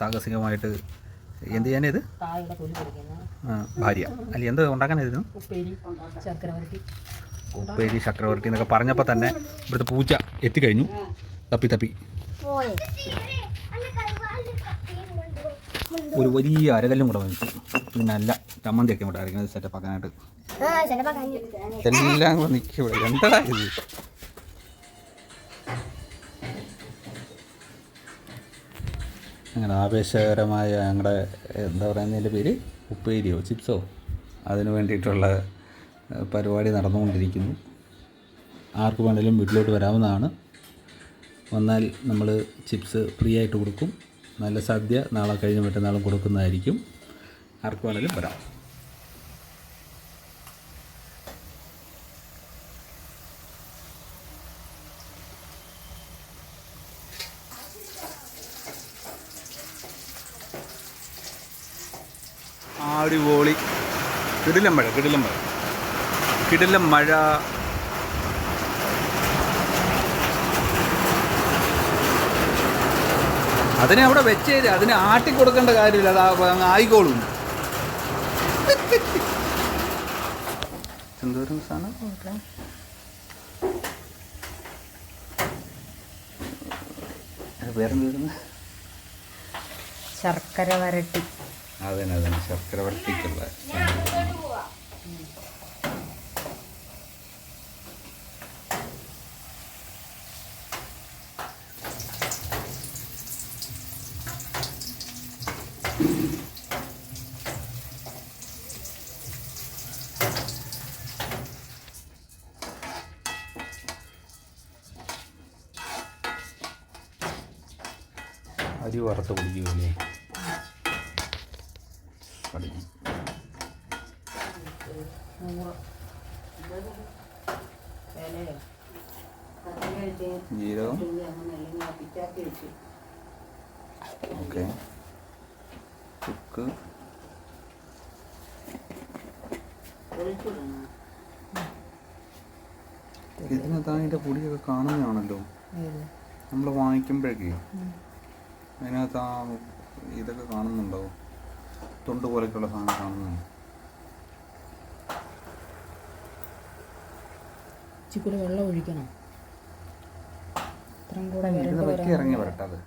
സാഹസികമായിട്ട് എന്ത് ചെയ്യാനിത് ഭാര്യ. അല്ല എന്ത് ഉണ്ടാക്കാനായിരുന്നു ഉപ്പേരി ചക്രവർത്തി. എന്നൊക്കെ പറഞ്ഞപ്പോൾ തന്നെ ഇവിടുത്തെ പൂച്ച എത്തിക്കഴിഞ്ഞു. തപ്പി തപ്പി. ഒരു വലിയ അരകല്ലും കൂടെ വാങ്ങിച്ചു പിന്നെ ചമ്മന്തി ചമ്മന്തിയൊക്കെ ഇവിടെ അരക്കുന്നത് സെറ്റപ്പ് ആക്കാനായിട്ട് എല്ലാം കൂടെ നിൽക്കും ഇവിടെ. എന്താ ഇത്? അങ്ങനെ ആവേശകരമായ ഞങ്ങളുടെ എന്താ പറയുന്നതിന്റെ പേര് ഉപ്പേരിയോ ചിപ്സോ അതിന് വേണ്ടിയിട്ടുള്ള പരിപാടി നടന്നുകൊണ്ടിരിക്കുന്നു. ആർക്ക് വേണമെങ്കിലും വീട്ടിലോട്ട് വരാവുന്നതാണ്. വന്നാൽ നമ്മൾ ചിപ്സ് ഫ്രീ ആയിട്ട് കൊടുക്കും. നല്ല സദ്യ നാളെ കഴിഞ്ഞ് മറ്റന്നാളും കൊടുക്കുന്നതായിരിക്കും. ആർക്ക് വേണമെങ്കിലും വരാം. അടിപൊളി. കിടിലം മഴ കിടിലം മഴ. കിടിലം മഴ. അതിനെ അവിടെ വെച്ചേര് അതിനെ ആട്ടി കൊടുക്കേണ്ട കാര്യമില്ല. അത് ആ- അങ്ങ് ആയിക്കോളും. എന്തോരം സാധനം? വേറെ വരുന്നത് ശർക്കര വരട്ടി. അതന്നെ അതന്നെ ശർക്കര വരട്ടിക്കുള്ള അരി വറുത്ത് കുടിക്കുമല്ലേ കടിഞ്ഞു ജീരകം. ഓക്കെ. ചുക്ക് ഇതിനകത്ത് അതിന്റെ പൊടിയൊക്കെ കാണുന്നതാണല്ലോ. നമ്മൾ വാങ്ങിക്കുമ്പോഴേക്കേ. അതിനകത്ത് ആ ഇതൊക്കെ കാണുന്നുണ്ടോ? തൊണ്ട് പോലെയൊക്കെയുള്ള സാധനം കാണുന്നു ഇച്ചിരി വെള്ളം ഒഴിക്കണം. ഇത്രയും കൂടെ വെക്കി ഇറങ്ങി വരട്ടെ അത്.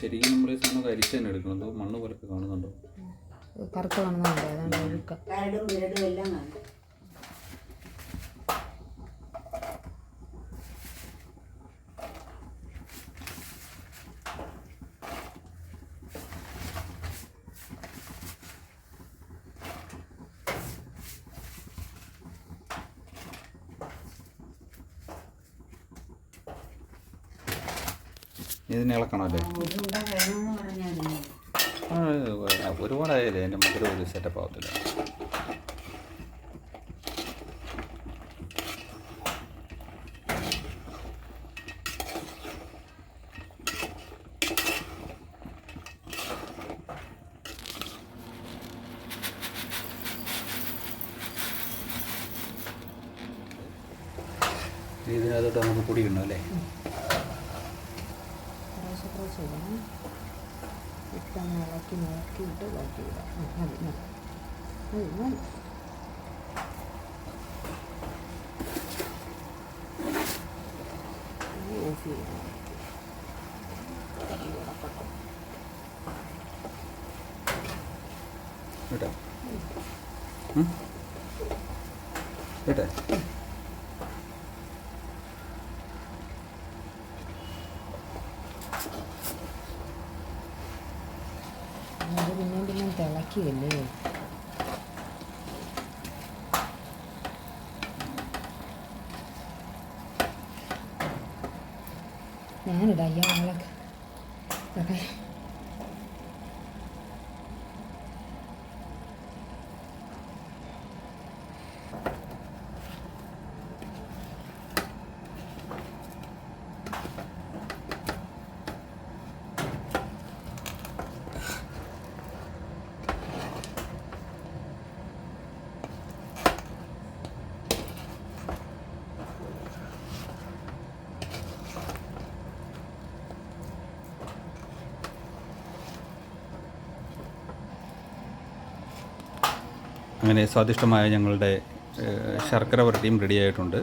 ശരിക്കും നമ്മൾ ഈ സാധനം അരിച്ച് തന്നെ എടുക്കണം. മണ്ണ് പോലൊക്കെ കാണുന്നുണ്ടോ? കറുത്ത കാണുന്നുണ്ടോ അതാണ് ഒഴുക്ക. ഇതിന് ഇളക്കണമല്ലേ? ഒരുപാടായാലേ എന്റെ മധുരം ഒരു സെറ്റപ്പ് ആവത്തില്ല. ഇതിനകത്തോട്ട് നമുക്ക് പൊടി ഇടണം അല്ലേ കുറേശ്ശെ ഇട്ടാൽ ഇട്ടൊന്ന് ഇളക്കി നോക്കിയിട്ട് ബാക്കി ഇടാം ആ, മതി മതി മതി മതി ഇനി ഓഫ് ചെയ്യാം. കേട്ടോ? കേട്ടെ തിളക്കിയല്ലേ? ഞാനിടാം ഇയാളൊക്കെ അങ്ങനെ സ്വാദിഷ്ടമായ ഞങ്ങളുടെ ശർക്കര വരട്ടിയും റെഡിയായിട്ടുണ്ട്.